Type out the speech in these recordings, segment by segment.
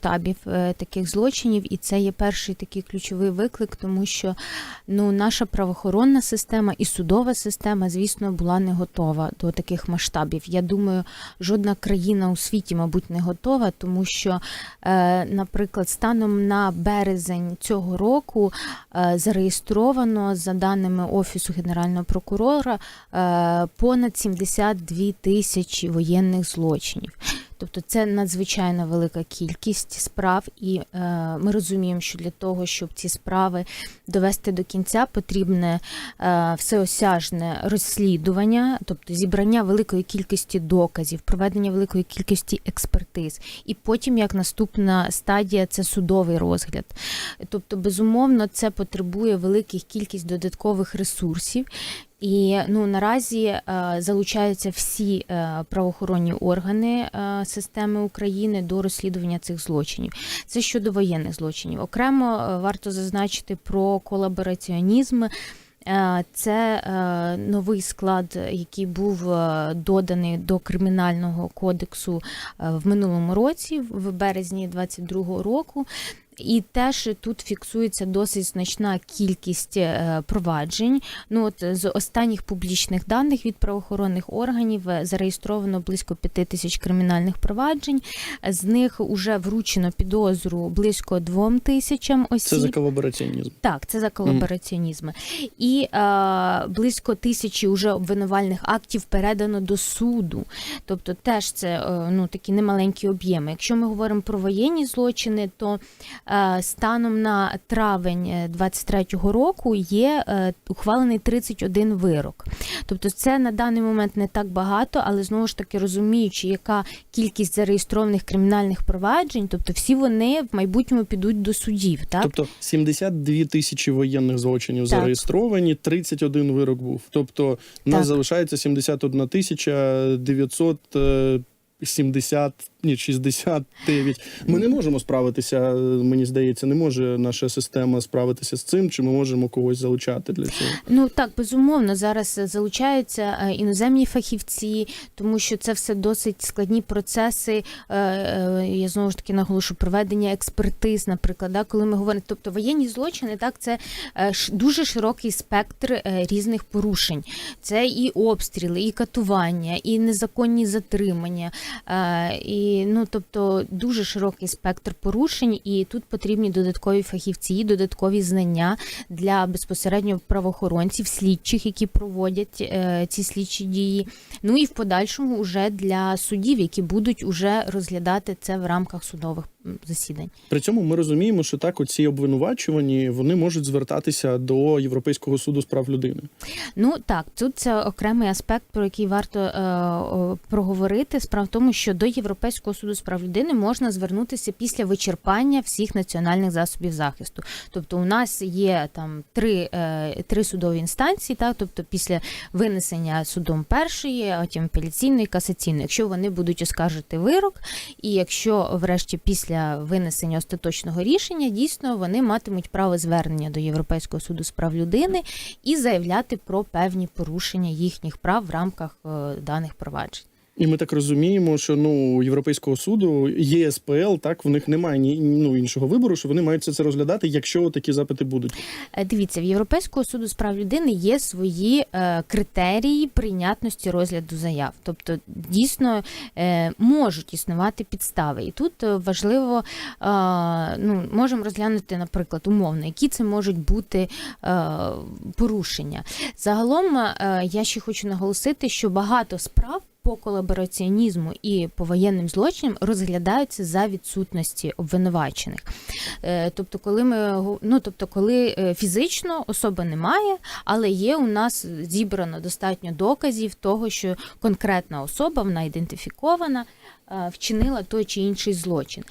масштабів е, таких злочинів, і це є перший такий ключовий виклик, тому що ну наша правоохоронна система і судова система, звісно, була не готова до таких масштабів. Я думаю, жодна країна у світі, мабуть, не готова, тому що, е, наприклад, станом на березень цього року е, зареєстровано за даними офісу генерального прокурора понад 72 тисячі воєнних злочинів. Тобто це надзвичайно велика кількість справ, і е, ми розуміємо, що для того, щоб ці справи довести до кінця, потрібне е, всеосяжне розслідування, тобто зібрання великої кількості доказів, проведення великої кількості експертиз, і потім, як наступна стадія, це судовий розгляд. Тобто, безумовно, це потребує великих кількість додаткових ресурсів. І ну наразі е, залучаються всі е, правоохоронні органи е, системи України до розслідування цих злочинів. Це щодо воєнних злочинів. Окремо варто зазначити про колабораціонізм. Це новий склад, який був доданий до кримінального кодексу в минулому році, в березні 22-го року. І теж тут фіксується досить значна кількість е, проваджень. Ну от з останніх публічних даних від правоохоронних органів е, зареєстровано близько п'яти тисяч кримінальних проваджень. З них вже вручено підозру близько двом тисячам осіб. Це за колабораціонізм. Так, це за колабораціонізми. І е, близько тисячі уже обвинувальних актів передано до суду. Тобто теж це е, ну, такі немаленькі об'єми. Якщо ми говоримо про воєнні злочини, то е, станом на травень е, 23-го року є е, ухвалений 31 вирок. Тобто це на даний момент не так багато, але знову ж таки розуміючи, яка кількість зареєстрованих кримінальних проваджень, тобто всі вони в майбутньому підуть до судів. Так? Тобто 72 тисячі воєнних злочинів Так. зареєстровані, 31 вирок був. Тобто у нас Так. залишається 71 тисяча 900 е, 70, ні, 69. Ми не можемо справитися, е, мені здається, не може наша система справитися з цим, чи ми можемо когось залучати для цього. Ну так, безумовно, зараз залучаються е, іноземні фахівці, тому що це все досить складні процеси. е, Я знову ж таки наголошу проведення експертиз, наприклад, да, коли ми говоримо, тобто воєнні злочини, так це дуже широкий спектр різних порушень. Це і обстріли, і катування, і незаконні затримання. Е, І ну тобто дуже широкий спектр порушень, і тут потрібні додаткові фахівці, додаткові знання для безпосередньо правоохоронців, слідчих, які проводять е, ці слідчі дії. Ну і в подальшому вже для суддів, які будуть уже розглядати це в рамках судових засідань. При цьому ми розуміємо, що так, оці обвинувачувані вони можуть звертатися до Європейського суду з прав людини. Ну так, тут це окремий аспект, про який варто е, проговорити. Справа в тому, що до Європейського суду з прав людини можна звернутися після вичерпання всіх національних засобів захисту. Тобто, у нас є там три, е, три судові інстанції, так тобто після винесення судом першої, потім апеляційної, касаційної. Якщо вони будуть оскаржити вирок, і якщо, врешті, після винесення остаточного рішення, дійсно вони матимуть право звернення до Європейського суду з прав людини і заявляти про певні порушення їхніх прав в рамках е, даних проваджень. І ми так розуміємо, що ну Європейського суду ЄСПЛ, так в них немає ні ну іншого вибору, що вони мають це, розглядати, якщо такі запити будуть. Е, Дивіться, в Європейського суду з прав людини є свої е, критерії прийнятності розгляду заяв. Тобто, дійсно е, можуть існувати підстави. І тут е, важливо, е, ну, можемо розглянути, наприклад, умовно, які це можуть бути е, порушення. Загалом, е, я ще хочу наголосити, що багато справ. По колабораціонізму і по воєнним злочинам розглядаються за відсутності обвинувачених. Е, Тобто, коли ми ну, тобто, коли е, фізично особи немає, але є у нас зібрано достатньо доказів того, що конкретна особа, вона ідентифікована, вчинила той чи інший злочин.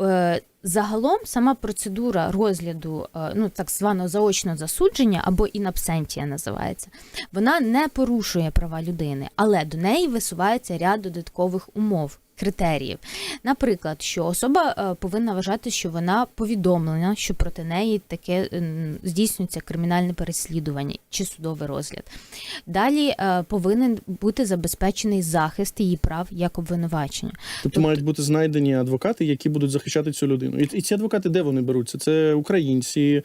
Е, Загалом сама процедура розгляду, е, ну так званого заочного засудження або інабсентія називається, вона не порушує права людини, але до неї висувається ряд додаткових умов. Критеріїв. Наприклад, що особа е, повинна вважати, що вона повідомлена, що проти неї таке здійснюється кримінальне переслідування чи судовий розгляд. Далі е, повинен бути забезпечений захист її прав як обвинувачення. Тобто мають бути знайдені адвокати, які будуть захищати цю людину. І ці адвокати де вони беруться? Це українці.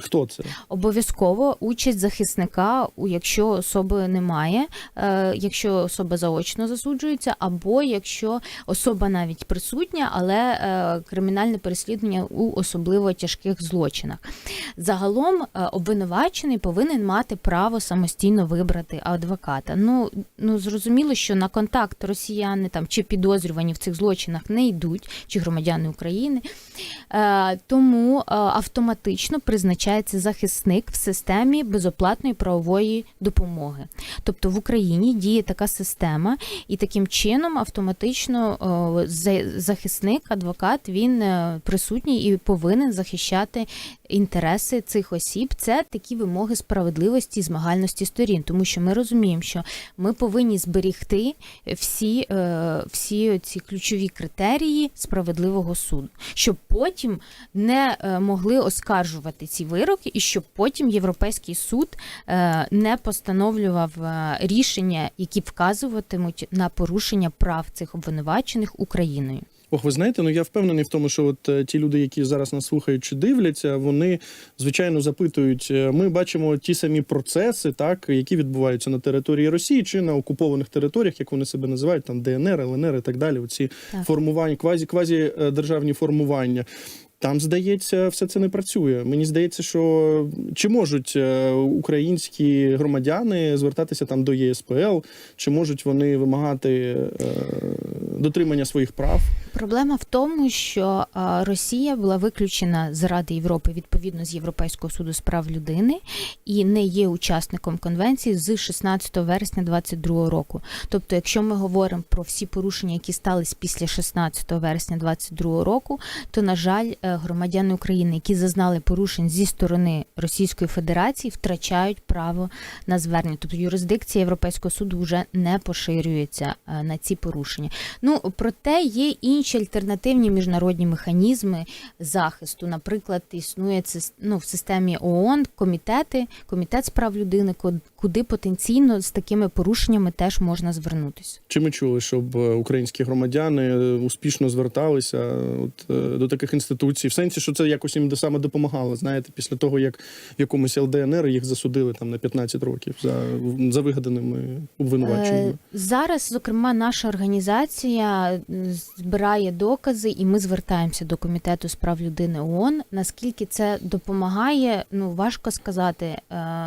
Хто це? Обов'язково участь захисника, якщо особи немає, е, якщо особа заочно засуджується, або якщо особа навіть присутня, але е, кримінальне переслідування у особливо тяжких злочинах. Загалом е, обвинувачений повинен мати право самостійно вибрати адвоката. Ну, ну зрозуміло, що на контакт росіяни там чи підозрювані в цих злочинах не йдуть, чи громадяни України. Тому автоматично призначається захисник в системі безоплатної правової допомоги. Тобто в Україні діє така система, і таким чином автоматично е, захисник, адвокат, він е, присутній і повинен захищати інтереси цих осіб. Це такі вимоги справедливості і змагальності сторін, тому що ми розуміємо, що ми повинні зберігти всі, е, всі ці ключові критерії справедливого суду, щоб потім не могли оскаржувати вироки, і щоб потім Європейський суд е, не постановлював е, рішення, які вказуватимуть на порушення прав цих обвинувачених Україною. Ох, ви знаєте, ну я впевнений в тому, що от е, ті люди, які зараз нас слухають чи дивляться, вони звичайно запитують. Ми бачимо ті самі процеси, так які відбуваються на території Росії чи на окупованих територіях, як вони себе називають, там ДНР, ЛНР і так далі. Оці Так. формування, квазі квазі державні формування. Там, здається, все це не працює. Мені здається, що чи можуть е, українські громадяни звертатися там до ЄСПЛ, чи можуть вони вимагати е, дотримання своїх прав? Проблема в тому, що Росія була виключена з Ради Європи відповідно з Європейського суду з прав людини і не є учасником конвенції з 16 вересня 2022 року. Тобто, якщо ми говоримо про всі порушення, які стались після 16 вересня 2022 року, то на жаль, е, громадяни України, які зазнали порушень зі сторони Російської Федерації, втрачають право на звернення. Тобто юрисдикція Європейського суду вже не поширюється е, на ці порушення. Ну проте є інші альтернативні міжнародні механізми захисту. Наприклад, існує ну, в системі ООН комітети, комітет з прав людини, куди потенційно з такими порушеннями теж можна звернутися. Чи ми чули, щоб е, українські громадяни е, успішно зверталися е, от, до таких інституцій, в сенсі, що це якось їм саме допомагало, знаєте, після того, як в якомусь ЛДНР їх засудили там на 15 років за, за вигаданими обвинуваченнями? Е, Зараз, зокрема, наша організація збирає докази, і ми звертаємося до комітету з прав людини ООН. Наскільки це допомагає, ну важко сказати. Е,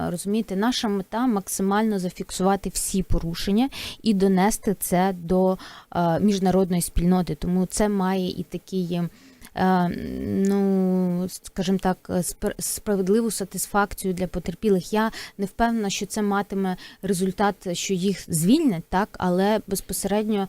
Розумієте, наша мета максимально зафіксувати всі порушення і донести це до е, міжнародної спільноти. Тому це має і такі. е, Ну, скажімо так, справедливу сатисфакцію для потерпілих. Я не впевнена, що це матиме результат, що їх звільнять, так, але безпосередньо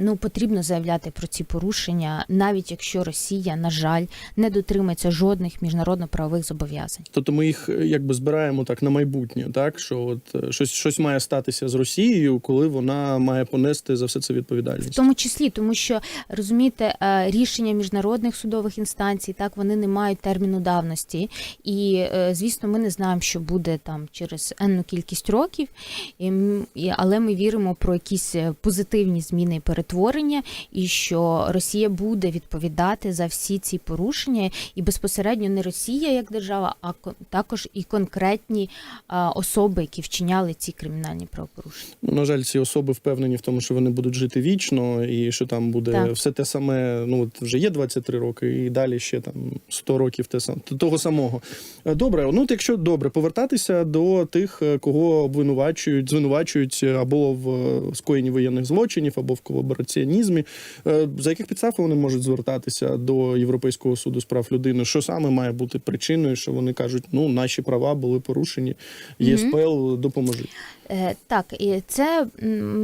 ну, потрібно заявляти про ці порушення, навіть якщо Росія, на жаль, не дотримується жодних міжнародно-правових зобов'язань. Тобто ми їх е, якби збираємо так на майбутнє, так що от е, щось, щось має статися з Росією, коли вона має понести за все це В відповідальність. тому числі, тому що розумієте, е, рішення міжнародних судових інстанцій, так вони не мають терміну давності, і звісно, ми не знаємо, що буде там через енну кількість років, але ми віримо про якісь е, позитивні зміни і перетворення, і що Росія буде відповідати за всі ці порушення, і безпосередньо не Росія як держава, а також і конкретні особи, які вчиняли ці кримінальні правопорушення. Ну, на жаль, ці особи впевнені в тому, що вони будуть жити вічно, і що там буде Так. все те саме. Ну от вже є 23 роки, і далі ще там 100 років те сам того самого. Е, Добре, ну от якщо добре повертатися до тих, е, кого обвинувачують, звинувачують е, або в скоєнні воєнних злочинів, або в колабораціонізмі. е, За яких підстав вони можуть звертатися до Європейського суду з прав людини? Що саме має бути причиною, що вони кажуть, ну наші права були порушені, ЄСПЛ допоможіть. Е, Так, і це,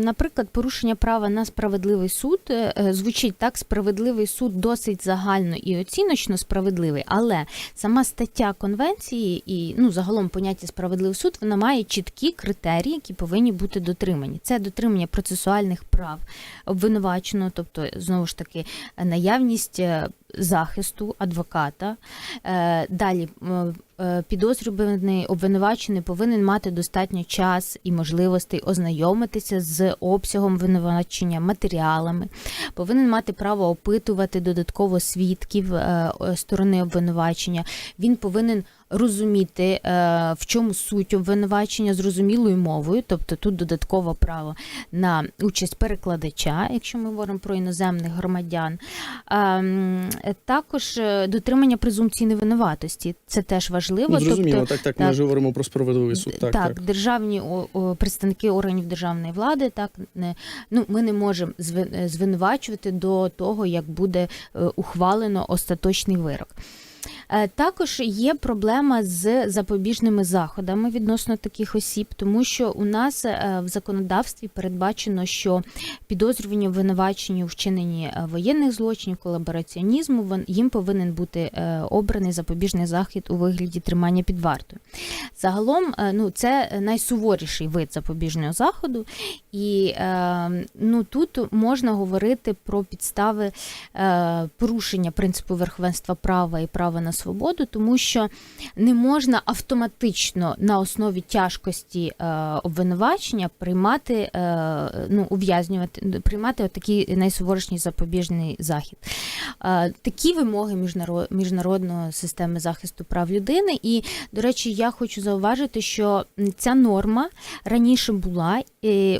наприклад, порушення права на справедливий суд е, е, звучить так: справедливий суд досить загально і оціночно справедливий, але сама стаття конвенції і ну загалом поняття справедливий суд вона має чіткі критерії, які повинні бути дотримані. Це дотримання процесуальних прав обвинуваченого, тобто знову ж таки наявність захисту адвоката. Е, Далі е, підозрюваний обвинувачений повинен мати достатньо час і можливостей ознайомитися з обсягом обвинувачення, матеріалами, повинен мати право опитувати додатково свідків е, сторони обвинувачення. Він повинен розуміти, е, в чому суть обвинувачення зрозумілою мовою, тобто тут додаткове право на участь перекладача, якщо ми говоримо про іноземних громадян. Ем, Також е, дотримання презумпції невинуватості. Це теж важливо. Ну, зрозуміло, тобто, так, так, Ми так. ж говоримо про справедливий суд. Так, так. державні о, о, представники органів державної влади, так не ну ми не можемо звинувачувати до того, як буде е, ухвалено остаточний вирок. Е, Також є проблема з запобіжними заходами відносно таких осіб, тому що у нас е, в законодавстві передбачено, що підозрювані обвинувачені у вчиненні е, воєнних злочинів, колабораціонізму, їм повинен бути обраний запобіжний захід у вигляді тримання під вартою. Загалом, ну це найсуворіший вид запобіжного заходу, і ну тут можна говорити про підстави порушення принципу верховенства права і права на свободу, тому що не можна автоматично на основі тяжкості е, обвинувачення приймати, е, ну ув'язнювати, приймати такий найсуворіший запобіжний захід. Е, такі вимоги міжнаро- міжнародної системи захисту прав людини. І, до речі, я хочу зауважити, що ця норма раніше була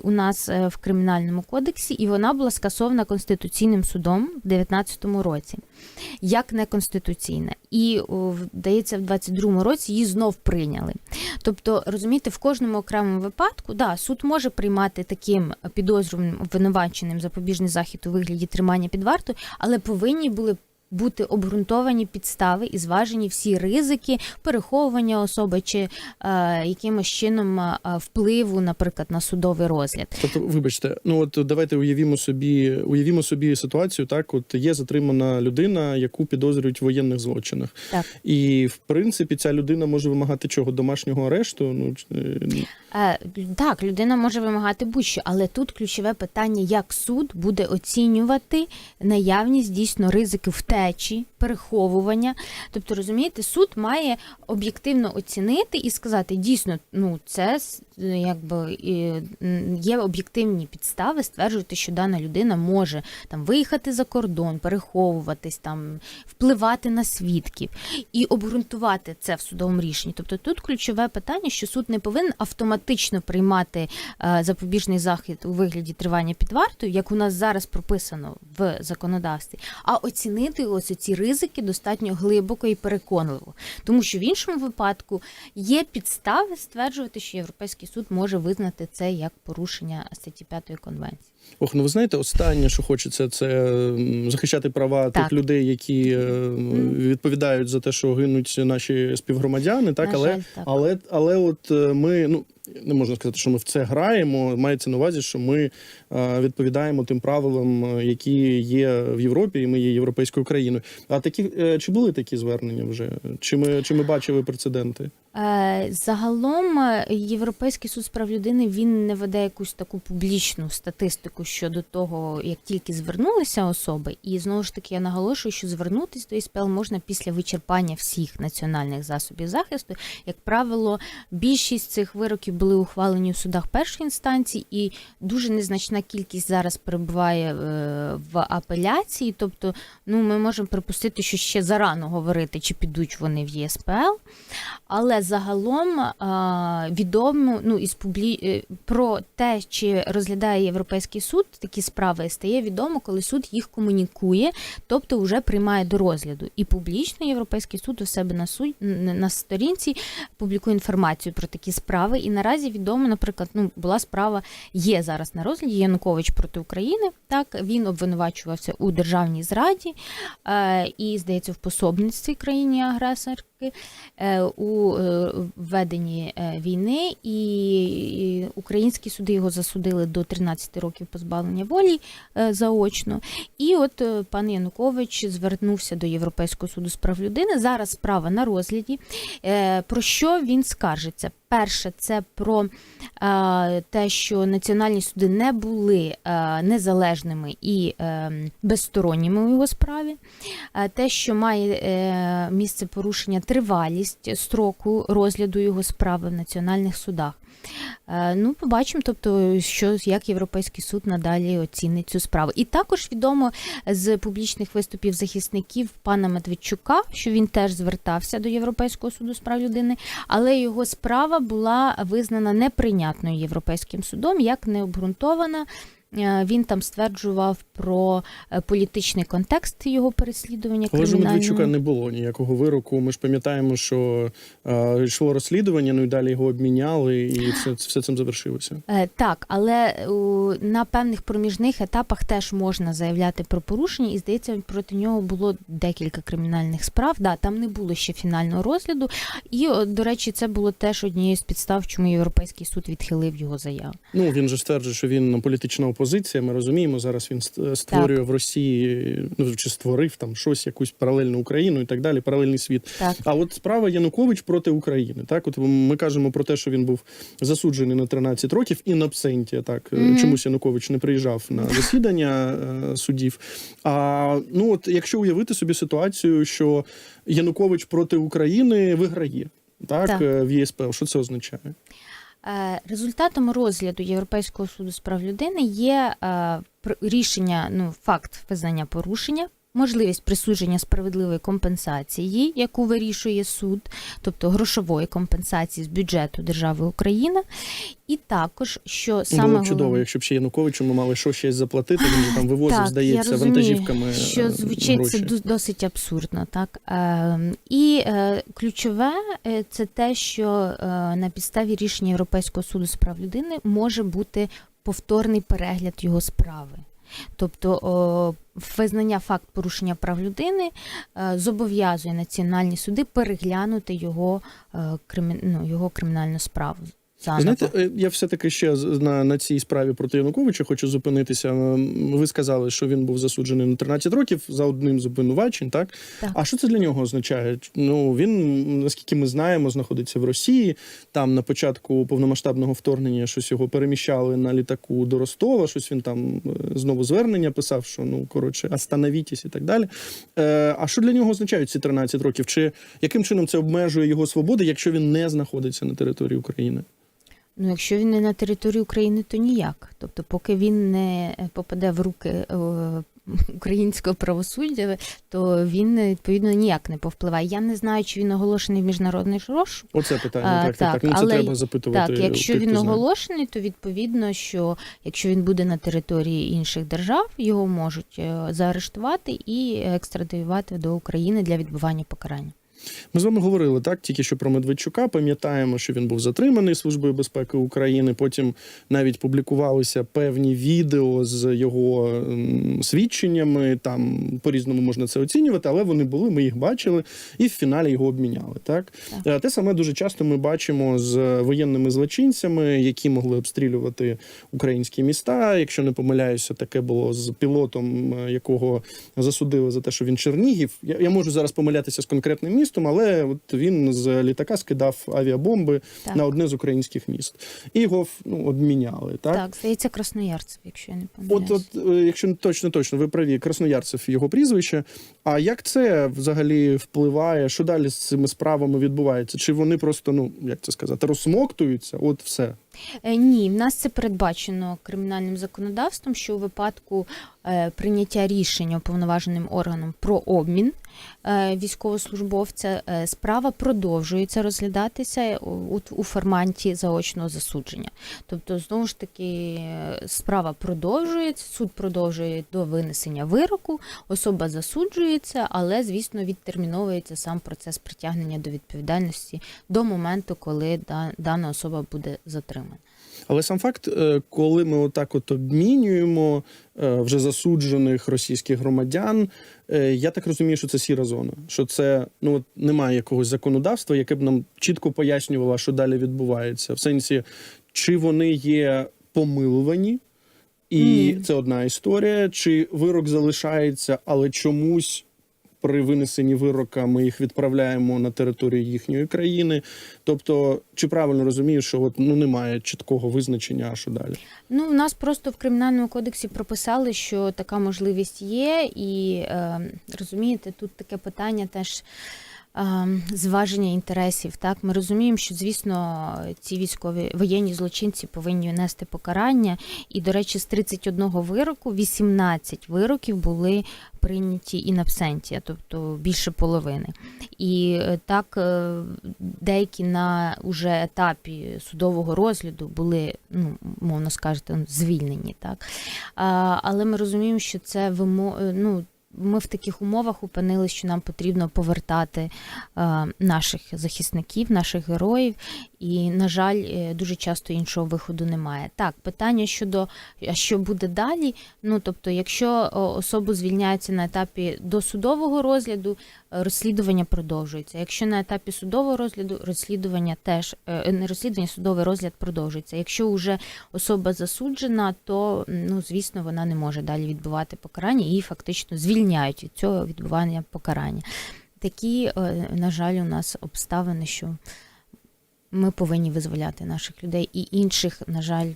у нас в кримінальному кодексі, і вона була скасована Конституційним судом в 2019 році як неконституційна. І вдається, в 22-му році її знов прийняли. Тобто, розумієте, в кожному окремому випадку да, суд може приймати таким підозрюваним обвинуваченим запобіжний захід у вигляді тримання під вартою, але повинні були бути обґрунтовані підстави і зважені всі ризики переховування особи чи е, якимось чином е, впливу, наприклад, на судовий розгляд. Тобто, вибачте, ну от давайте уявімо собі, уявімо собі ситуацію. Так, от є затримана людина, яку підозрюють в воєнних злочинах, Так. і в принципі ця людина може вимагати чого домашнього арешту. Ну е, Е, Так, людина може вимагати будь-що, але тут ключове питання, як суд буде оцінювати наявність дійсно ризиків втечі, переховування. Тобто, розумієте, суд має об'єктивно оцінити і сказати, дійсно, ну це якби є об'єктивні підстави стверджувати, що дана людина може там виїхати за кордон, переховуватись, там впливати на свідків і обґрунтувати це в судовому рішенні. Тобто тут ключове питання, що суд не повинен автоматично приймати е, запобіжний захід у вигляді тривання під вартою, як у нас зараз прописано в законодавстві, а оцінити ось ці ризики достатньо глибоко і переконливо. Тому що в іншому випадку є підстави стверджувати, що Європейський суд може визнати це як порушення статті 5 конвенції. Ох, ну ви знаєте, останнє, що хочеться, це захищати права Так. тих людей, які е, відповідають за те, що гинуть наші співгромадяни. Так, На але жаль, так. але але, от е, ми ну. Не можна сказати, що ми в це граємо. Мається на увазі, що ми е, відповідаємо тим правилам, які є в Європі, і ми є європейською країною. А такі чи були такі звернення вже? Чи ми чи ми бачили прецеденти? Е, Загалом е, Європейський суд з прав людини він не веде якусь таку публічну статистику щодо того, як тільки звернулися особи. І знову ж таки я наголошую, що звернутися до ІСПЛ можна після вичерпання всіх національних засобів захисту. Як правило, більшість цих вироків були ухвалені в судах першої інстанції, і дуже незначна кількість зараз перебуває е, в апеляції. Тобто, ну ми можемо припустити, що ще зарано говорити, чи підуть вони в ЄСПЛ. Але загалом а, відомо ну із публі... е, про те, чи розглядає Європейський суд такі справи, стає відомо, коли суд їх комунікує, тобто вже приймає до розгляду. І публічно Європейський суд у себе на суд на сторінці публікує інформацію про такі справи. І наразі відомо, наприклад, ну була справа, є зараз на розгляді Янукович проти України. Так він обвинувачувався у державній зраді е, і, здається, в пособництві країні агресор роки е, у е, введенні е, війни, і українські суди його засудили до 13 років позбавлення волі заочно. І от пан Янукович звернувся до Європейського суду з прав людини. Зараз справа на розгляді. Про що він скаржиться? Перше, це про е, те, що національні суди не були е, незалежними і е, безсторонніми у його справі. Те, що має місце порушення тривалість строку розгляду його справи в національних судах. Е, Ну, побачимо, тобто, що як Європейський суд надалі оцінить цю справу. І також відомо з публічних виступів захисників пана Медведчука, що він теж звертався до Європейського суду з прав людини, але його справа була визнана неприйнятною Європейським судом як необґрунтована. Е, Він там стверджував про е, політичний контекст його переслідування Але ж у. Медведчука не було ніякого вироку. Ми ж пам'ятаємо, що е, йшло розслідування, ну і далі його обміняли, і все, все цим завершилося. Е, Так, але у, на певних проміжних етапах теж можна заявляти про порушення, і здається, проти нього було декілька кримінальних справ. Да, там не було ще фінального розгляду. І, до речі, це було теж однією з підстав, чому Європейський суд відхилив його заяву. Ну він же стверджує, що він політична опозиція. Ми розуміємо. Зараз він ст- створює в Росії, ну чи створив там щось, якусь паралельну Україну і так далі, паралельний світ. Так. А от справа Янукович проти України. Так, от ми кажемо про те, що він був засуджений на 13 років in absentia, Так Мгм. чомусь Янукович не приїжджав на засідання е, судів. А ну от якщо уявити собі ситуацію, що Янукович проти України виграє. Так, Так. е, в ЄСПЛ, що це означає? Е, Результатом розгляду Європейського суду з прав людини є е, рішення, ну факт визнання порушення. Можливість присудження справедливої компенсації, яку вирішує суд, тобто грошової компенсації з бюджету держави Україна, і також що саме Було чудово, головне- якщо б ще Януковичу ми мали що щось заплатити. Він же там вивозив, Так, здається, я розумію, вантажівками. е, що звучить гроші. це досить абсурдно, так Ем, і е, ключове е, це те, що е, на підставі рішення Європейського суду з прав людини може бути повторний перегляд його справи. Тобто визнання факт порушення прав людини е, зобов'язує національні суди переглянути його, е, ну, його кримінальну справу. Заново. Знаєте, е, я все-таки ще з- на, на цій справі проти Януковича хочу зупинитися. Ви сказали, що він був засуджений на 13 років за одним з обвинувачень, так? Так. А що це для нього означає? Ну він, наскільки ми знаємо, знаходиться в Росії. Там на початку повномасштабного вторгнення щось його переміщали на літаку до Ростова. Щось він там е, знову звернення писав, що ну коротше, остановітесь і так далі. Е, а що для нього означають ці 13 років? Чи яким чином це обмежує його свободи, якщо він не знаходиться на території України? Ну, якщо він не на території України, то ніяк. Тобто, поки він не попаде в руки е, українського правосуддя, то він відповідно ніяк не повпливає. Я не знаю, чи він оголошений в міжнародний розшук. Оце питання. Так, так, так. так, Ну це але- треба запитувати. Так, якщо він знає. оголошений, то відповідно, що якщо він буде на території інших держав, його можуть е, заарештувати і екстрадивувати до України для відбування покарання. Ми з вами говорили так, тільки що про Медведчука. Пам'ятаємо, що він був затриманий Службою безпеки України. Потім навіть публікувалися певні відео з його свідченнями. Там по-різному можна це оцінювати, але вони були, ми їх бачили, і в фіналі його обміняли. Так, Так. Е, те саме дуже часто ми бачимо з воєнними злочинцями, які могли обстрілювати українські міста. Якщо не помиляюся, таке було з пілотом, е, якого засудили за те, що він Чернігів. Я, я можу зараз помилятися з конкретним містом, але от він з літака скидав авіабомби Так. на одне з українських міст. І його ну, обміняли. Так, Так, здається, Красноярцев, якщо я не От, помиляюсь. от, е, якщо точно точно, ви праві, Красноярцев його прізвище. А як це взагалі впливає? Що далі з цими справами відбувається? Чи вони просто, ну як це сказати, розсмоктуються? От все. Е, Ні, в нас це передбачено кримінальним законодавством, що у випадку е, прийняття рішення уповноваженим органом про обмін е, військовослужбовця справа продовжується розглядатися у, форматі заочного засудження. Тобто, знову ж таки, справа продовжується, суд продовжує до винесення вироку, особа засуджується, але, звісно, відтерміновується сам процес притягнення до відповідальності до моменту, коли дана особа буде затримана. Але сам факт, е, коли ми отак от обмінюємо е, вже засуджених російських громадян, е, я так розумію, що це сіра зона. Що це ну от немає якогось законодавства, яке б нам чітко пояснювало, що далі відбувається. В сенсі, чи вони є помилувані, і Ні. це одна історія, чи вирок залишається, але чомусь. При винесенні вирока ми їх відправляємо на територію їхньої країни. Тобто, чи правильно розумію, що от ну немає чіткого визначення, а що далі? Ну, у нас просто в кримінальному кодексі прописали, що така можливість є, і е, розумієте, тут таке питання теж. Е, Зваження інтересів, так ми розуміємо, що звісно ці військові воєнні злочинці повинні нести покарання. І, до речі, з 31 вироку 18 вироків були прийняті in absentia, тобто більше половини. І е, так е, деякі на уже етапі судового розгляду були, ну мовно скажете, звільнені, так але ми розуміємо, що це вимо... е, ну, ми в таких умовах опинилися, що нам потрібно повертати е, наших захисників, наших героїв, і, на жаль, е, дуже часто іншого виходу немає. Так, питання щодо що буде далі. Ну тобто, якщо особу звільняються на етапі досудового розгляду, е, розслідування продовжується. Якщо на етапі судового розгляду розслідування теж е, не розслідування, судовий розгляд продовжується. Якщо вже особа засуджена, то ну звісно вона не може далі відбувати покарання, її фактично звільняють від цього відбування покарання. Такі, на жаль, у нас обставини, що ми повинні визволяти наших людей, і інших, на жаль,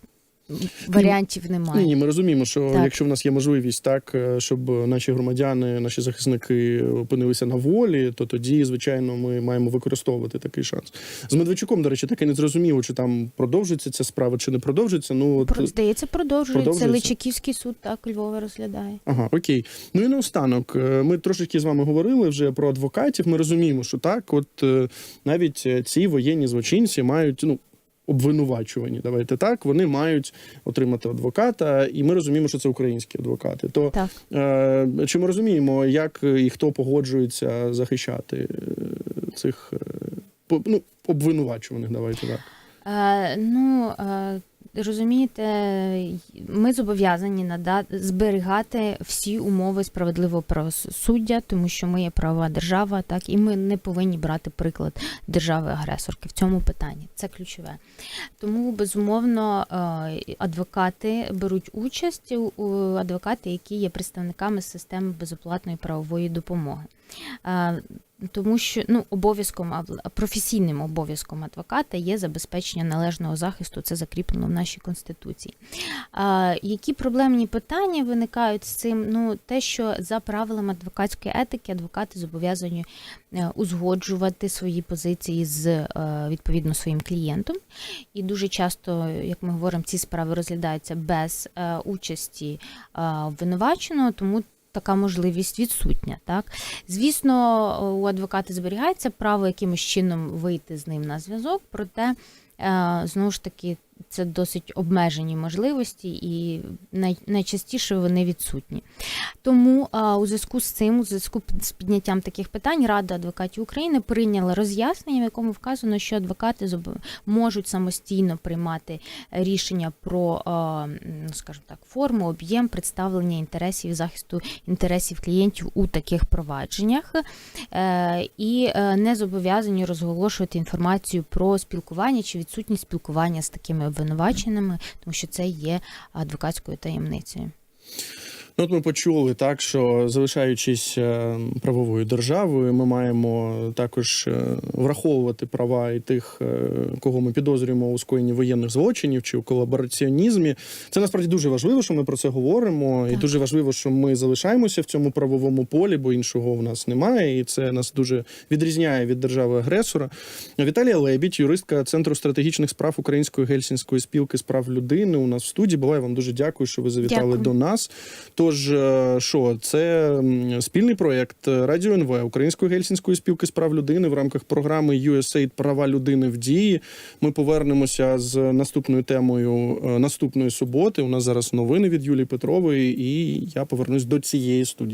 варіантів немає. Ні, ні, ми розуміємо, що Так. якщо в нас є можливість так, е, щоб наші громадяни, наші захисники опинилися на волі, то тоді, звичайно, ми маємо використовувати такий шанс. З Медведчуком, до речі, так і не зрозуміло, чи там продовжиться ця справа, чи не продовжиться. Ну от Про- Здається, продовжується. Продовжується? Личаківський суд так Львова розглядає. Ага, окей. Ну і наостанок, е, ми трошечки з вами говорили вже про адвокатів. Ми розуміємо, що так, от е, навіть ці воєнні злочинці мають ну. Обвинувачувані, давайте так. Вони мають отримати адвоката, і ми розуміємо, що це українські адвокати. То Так. е, чи ми розуміємо, як і хто погоджується захищати е, цих е, ну, обвинувачуваних? Давайте так. Е, ну, е, розумієте, ми зобов'язані надати зберігати всі умови справедливого правосуддя, тому що ми є правова держава, так і ми не повинні брати приклад держави-агресорки в цьому питанні. Це ключове. Тому безумовно е, адвокати беруть участь у- у адвокати, які є представниками системи безоплатної правової допомоги. Тому що ну обов'язком професійним обов'язком адвоката є забезпечення належного захисту. Це закріплено в нашій конституції. А, які проблемні питання виникають з цим? Ну те, що за правилами адвокатської етики адвокати зобов'язані е, узгоджувати свої позиції з е, відповідно своїм клієнтом. І дуже часто, як ми говоримо, ці справи розглядаються без е, участі обвинуваченого, тому така можливість відсутня. Так? Звісно, у адвоката зберігається право якимось чином вийти з ним на зв'язок, проте е, знову ж таки це досить обмежені можливості, і най, найчастіше вони відсутні. Тому а, у зв'язку з цим, у зв'язку з підняттям таких питань, Рада адвокатів України прийняла роз'яснення, в якому вказано, що адвокати можуть самостійно приймати рішення про, а, скажімо так, форму, об'єм представлення інтересів захисту інтересів клієнтів у таких провадженнях, е, і е, не зобов'язані розголошувати інформацію про спілкування чи відсутність спілкування з такими обвинуваченими, тому що це є адвокатською таємницею. Ну, от ми почули так, що залишаючись е, правовою державою, ми маємо також е, враховувати права і тих, е, кого ми підозрюємо у скоєнні воєнних злочинів чи у колабораціонізмі. Це насправді дуже важливо, що ми про це говоримо, і дуже важливо, що ми залишаємося в цьому правовому полі, бо іншого в нас немає, і це нас дуже відрізняє від держави агресора. Віталія Лебідь, юристка Центру стратегічних справ Української гельсінської спілки з прав людини. У нас в студії. Була я вам дуже дякую, що ви завітали Дякую. до нас. Тож, е, що це спільний проєкт Радіо НВ Української гельсінської спілки з прав людини в рамках програми USAID Права людини в дії. Ми повернемося з наступною темою е, наступної суботи. У нас зараз новини від Юлії Петрової, і я повернусь до цієї студії.